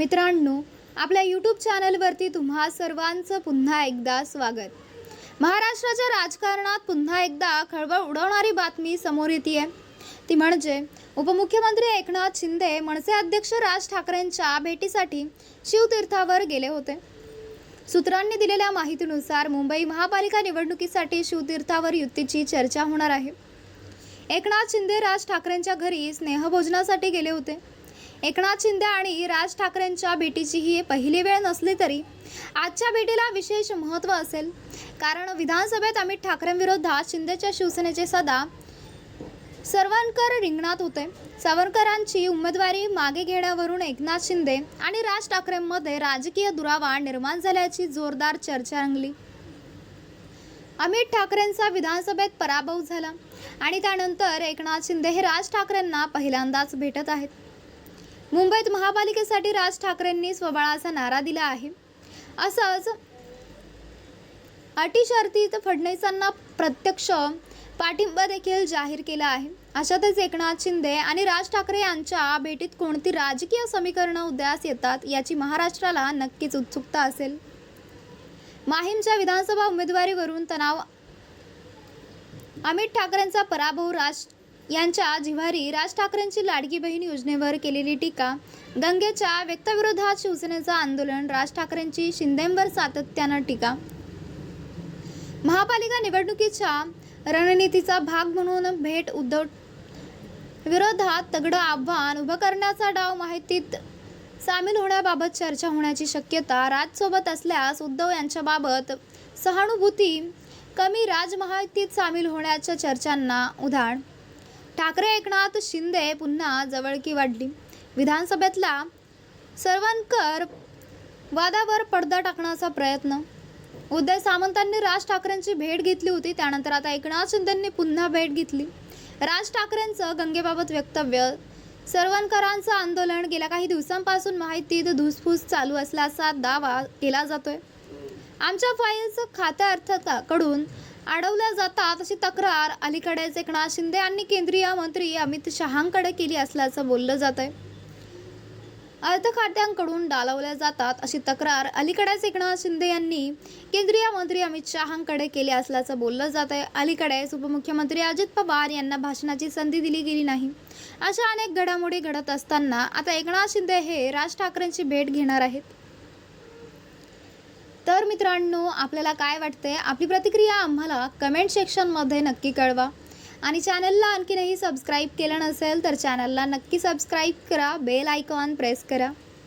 मित्रांनो आपल्या यूट्यूब चॅनलवरती तुम्हा सर्वांचं पुन्हा एकदा स्वागत. महाराष्ट्राच्या राजकारणात पुन्हा एकदा खळबळ उडवणारी बातमी समोर येते ती म्हणजे उपमुख्यमंत्री एकनाथ शिंदे मनसे अध्यक्ष राज ठाकरेंच्या भेटीसाठी शिवतीर्थावर गेले होते. सूत्रांनी दिलेल्या माहितीनुसार मुंबई महापालिका निवडणुकीसाठी शिवतीर्थावर युतीची चर्चा होणार आहे. एकनाथ शिंदे राज ठाकरेंच्या घरी स्नेहभोजनासाठी गेले होते. एकनाथ शिंदे आणि राज ठाकरेंच्या भेटीची ही पहिली वेळ नसली तरी आजच्या भेटीला विशेष महत्त्व असेल. कारण विधानसभेत अमित ठाकरेंविरोधात शिंदेच्या शिवसेनेचे सदा सर्वांकर रिंगणात होते. सावरकरांची उमेदवारी मागे घेण्यावरून एकनाथ शिंदे आणि राज ठाकरेंमध्ये राजकीय दुरावा निर्माण झाल्याची जोरदार चर्चा रंगली. अमित ठाकरेंचा विधानसभेत पराभव झाला आणि त्यानंतर एकनाथ शिंदे हे राज ठाकरेंना पहिल्यांदाच भेटत आहेत. मुंबईत महापालिकेसाठी राज ठाकरेंनी स्वबळाचा नारा दिला आहे. असंच अटी शर्तीत फडणवीसांना प्रत्यक्ष पाठिंबा देखील जाहीर केला आहे. अशातच एकनाथ शिंदे आणि राज ठाकरे यांच्या भेटीत कोणती राजकीय समीकरणं उदयास येतात याची महाराष्ट्राला नक्कीच उत्सुकता असेल. माहीमच्या विधानसभा उमेदवारीवरून तणाव अमित ठाकरेंचा पराभव राज यांच्या जिव्हारी राज ठाकरेंची लाडकी बहीण योजनेवर केलेली टीका दंगेच्या व्यक्तविरोधात शिवसेनेचं आंदोलन राज ठाकरेंची शिंदेंवर सातत्यानं टीका. महापालिका निवडणुकीच्या रणनीतीचा भाग म्हणून भेट उद्धव विरोधात तगडं आव्हान उभं करण्याचा डाव माहितीत सामील होण्याबाबत चर्चा होण्याची शक्यता राजसोबत असल्यास उद्धव यांच्याबाबत सहानुभूती कमी राज सामील होण्याच्या चर्चांना उधाण ठाकरे एकनाथ शिंदे पुन्हा जवळकी वाढली. विधानसभेतला सर्वांकर वादावर पडदा टाकण्याचा प्रयत्न. उदय सामंतांनी राज ठाकरेंची भेट घेतली होती त्यानंतर आता एकनाथ शिंदेंनी पुन्हा भेट घेतली. राज ठाकरेंचं गंगेबाबत वक्तव्य. सर्वांकरांचं आंदोलन गेल्या काही दिवसांपासून माहितीत धुसफूस चालू असल्याचा दावा केला जातोय. आमच्या फाईल्स खात्याअर्थकाकडून अडवल्या जातात अशी तक्रार अलीकडेच एकनाथ शिंदे यांनी केंद्रीय मंत्री अमित शहांकडे केली असल्याचं बोललं जात आहे अर्थ खात्यांकडून डालवल्या जातात अशी तक्रार अलीकडेच एकनाथ शिंदे यांनी केंद्रीय मंत्री अमित शहांकडे केली असल्याचं बोललं जात आहे अलीकडेच उपमुख्यमंत्री अजित पवार यांना भाषणाची संधी दिली गेली नाही. अशा अनेक घडामोडी घडत असताना आता एकनाथ शिंदे हे राज ठाकरेंची भेट घेणार आहेत. तर मित्रांनो आपल्याला काय वाटते आपली प्रतिक्रिया आम्हाला कमेंट सेक्शनमध्ये नक्की कळवा. आणि चॅनलला आणखीनही सबस्क्राईब केलं नसेल तर चॅनलला नक्की सबस्क्राईब करा. बेल आयकॉन प्रेस करा.